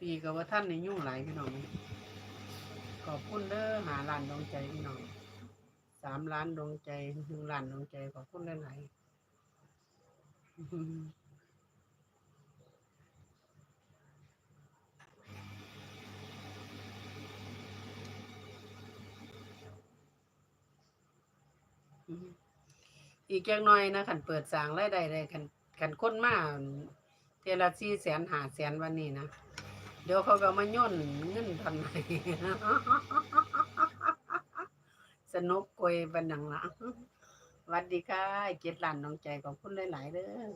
ปีกับว่าท่านในยุ่งหลายพี่น้องขอบคุณเด้อหาล้านดวงใจพี่น้องสามล้านดวงใจหนึ่งล้านดวงใจขอบคุณหลายๆอืมอีกอย่างน้อยนะขันเปิดสางรายได้ได้ขันขันค้นมาเทละสี่แสนหาแสนวันนี้นะ เดี๋ยวเขาก็มาย่นเงินทันไหนสนุกกวยบันดังละวัดดีค่ะเจ็ดล้านน้องใจขอบคุณหลาย ๆเด้อ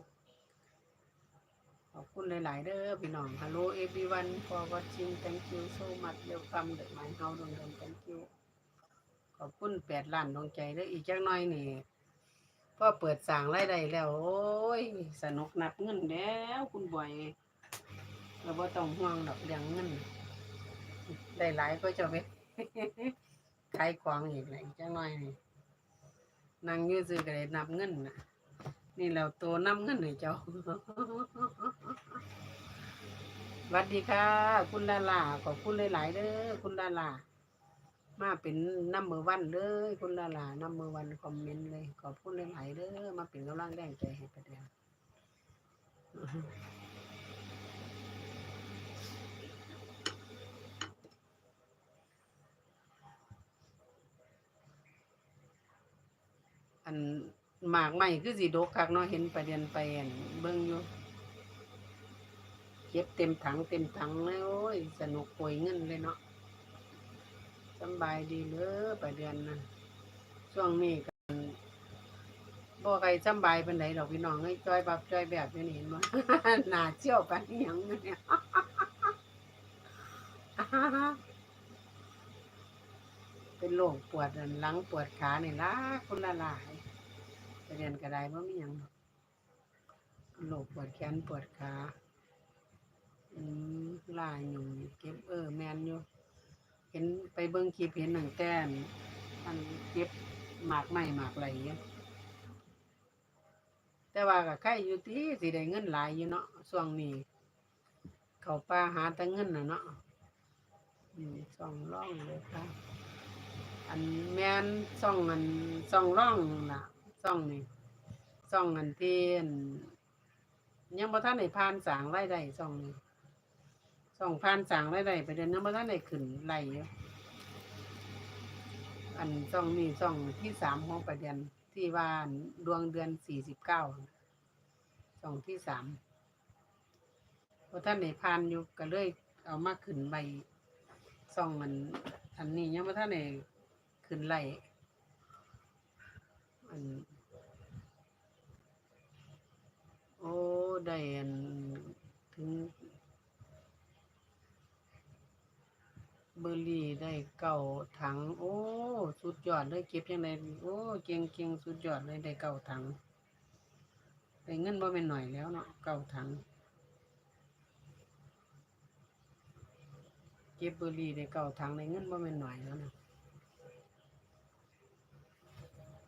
ขอบคุณหลาย ๆเด้อพี่น้อง Hello everyone for watching thank you so much welcome the my house ดงดง thank you ขอบคุณแปดล้านดวงใจเด้ออีกจักหน่อยนี่พ่อเปิดสร้างรายได้แล้ว โอ้ย สนุกนับเงินแล้วคุณบอย เราบ่ต้องห่วงดอกเรื่องเงินได้หลายก็จะไปขายของอีกแหละจักหน่อยนี่นั่งยืดซื้อก็ได้นับเงินน่ะนี่แล้วตัวนับเงินให้เจ้าสวัสดีค่ะ คุณดาราขอบคุณหลายๆเด้อคุณดารามาเป็นน้ำมือวันเลยคุณดาราน้ำมือวันคอมเมนต์เลยขอบคุณหลายๆเด้อมาเป็นกำลังแรงใจให้ประเดี๋ยว นหมากใหม่คือสีดกคักเนาะเห็นประเด็นไปอันเบิ่งอยู่เก็บเต็มถังเต็มถังเลยโอ้ยสนุกโวยเงินเลยเนาะสบายดีเลยไปเดือนนะช่วงนี้กันบ่ใครสบายเป็นไหนดอกพี่น้องเอ้ยจอยบับจอยแบบอยู่นี่เห็นบ่หน้าเชี่ยวปันยังเนี่ยเป็นโรคปวดหลังปวดขาเนี่ยละคนละหลาย ไปเรียนก็ได้บ่มีหยังดอกปวดแขนปวดขาอืมลายอยู่เก็บเออแมนอยู่เห็นไปเบิ่งคลิปเห็นหนังแต้นมันเก็บหมากไม้หมากอะไหลอยู่แต่ว่าก็ใครอยู่ที่สิได้เงินหลายอยู่เนาะช่วงนี้ เขาป่าหาแต่เงินน่ะเนาะส่องร่องเลยค่ะ อันแม่นส่องอันส่องร่องล่ะ ส่องนี่ส่องอันเที่อันยังบ่ทันได้ผ่านสางรายได้ส่องนี่ส่องผ่านสางรายได้ไปเดือนยังบ่ทันได้ขึ้นไล่อยู่อันส่องนี่ส่องที่สามของประเดือนที่ว่านดวงเดือนสี่สิบเก้าส่องที่สามพระท่านได้ผ่านอยู่ก็เลยเอามาขึ้นใบส่องมัน อันนี้ยังบ่ทันได้ขึ้นไล่อัน โอ้ได้อันถึง เบอร์รี่ได้เก้าถัง โอ้ สุดยอดเลยเก็บยังไงโอ้เก่งเก่งสุดยอดเลยได้เก้าถังได้เงินบ่เป็นหน่อยแล้วเนาะเก้าถัง เก็บเบอร์รี่ได้เก้าถังได้เงินบ่เป็นหน่อยแล้วนะ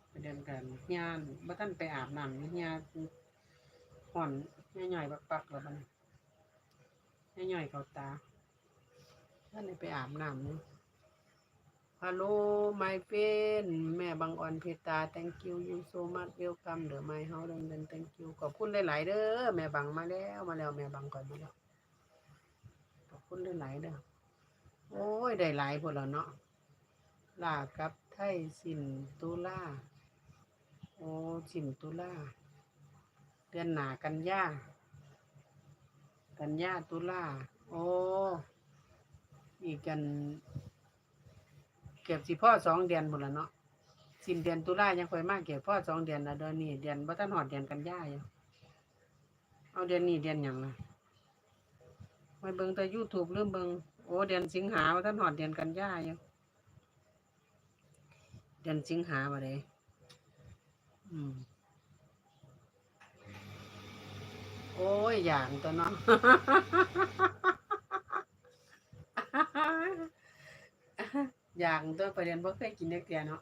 ไปเดินกันยานบ่ทันไปอาบน้ำยา ห่อนย่อยๆปักๆแล้วมันย่อยๆเขาตาท่านไปอาบน้ำนี่ฮัลโหล my friend แม่บางออนเพตา thank you you so much welcome เดอ my house ดังดัง thank you ขอบคุณหลายๆเด้อแม่บังมาแล้วมาแล้วแม่บังก่อนมาแล้วขอบคุณหลายๆเด้อโอ้ยได้หลายพวกเราเนาะลากับไทยสินตุลาโอ้สินตุลา เดือนหนากันยากันยาตุลาโอ้อีกกันเก็บสิพ่อสองเดือนหมดแล้วเนาะสิ้นเดือนตุลายังค่อยมากเก็บพ่อสองเดือนละเดือนนี้เดือนบ่ทันหอดเดือนกันยาอยู่เอาเดือนนี้เดือนหยังล่ะไปเบิ่งแต่ YouTube หรือเบิ่งโอ้เดือนสิงหาบ่ทันหอดเดือนกันยาอยู่เดือนสิงหาบ่ได้อืม โอ้ ยอย่างตัวเนาะอย่างตัวประเด็นบ่เคยกินเด็กเดียเนาะ